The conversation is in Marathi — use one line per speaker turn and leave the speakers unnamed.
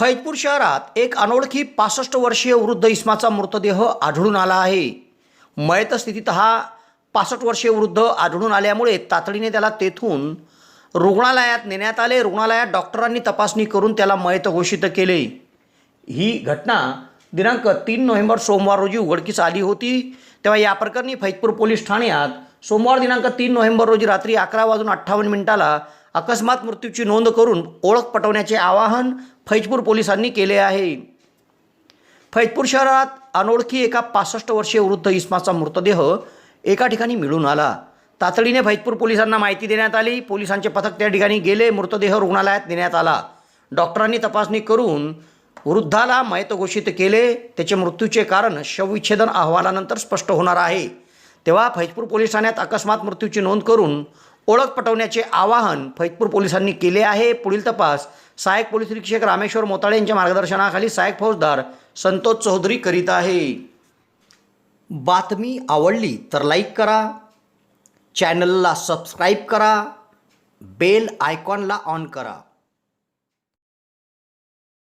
फैजपूर शहरात एक अनोळखी पासष्ट वर्षीय वृद्ध इस्माचा मृतदेह आढळून आला आहे. मयत स्थितीत हा पासष्ट वर्षीय वृद्ध आढळून आल्यामुळे तातडीने त्याला तेथून रुग्णालयात नेण्यात आले. रुग्णालयात डॉक्टरांनी तपासणी करून त्याला मयत घोषित केले. ही घटना दिनांक तीन नोव्हेंबर सोमवार रोजी उघडकीस आली होती. तेव्हा या प्रकरणी फैजपूर पोलीस ठाण्यात सोमवार दिनांक तीन नोव्हेंबर रोजी रात्री अकरा वाजून अठ्ठावन्न मिनिटाला अकस्मात मृत्यूची नोंद करून ओळख पटवण्याचे आवाहन फैजपूर पोलिसांनी केले आहे. फैजपूर शहरात अनोळखी एका पासष्ट वर्षीय वृद्ध इस्माचा मृतदेह एका ठिकाणी मिळून आला. तातडीने फैजपूर पोलिसांना माहिती देण्यात आली. पोलिसांचे पथक त्या ठिकाणी गेले. मृतदेह रुग्णालयात नेण्यात आला. डॉक्टरांनी तपासणी करून वृद्धाला मयत घोषित केले. त्याचे मृत्यूचे कारण शवविच्छेदन अहवालानंतर स्पष्ट होणार आहे. तेव्हा फैजपूर पोलीस ठाण्यात अकस्मात मृत्यूची नोंद करून ओळख पटवण्याचे आवाहन फैजपूर पोलिसांनी केले आहे. पुढील तपास सहाय्यक पोलीस निरीक्षक रामेश्वर मोताळे यांच्या मार्गदर्शनाखाली सहाय्यक फौजदार संतोष चौधरी करीत आहे. बातमी आवडली तर लाईक करा चॅनलला सबस्क्राईब करा बेल आयकॉनला ऑन करा.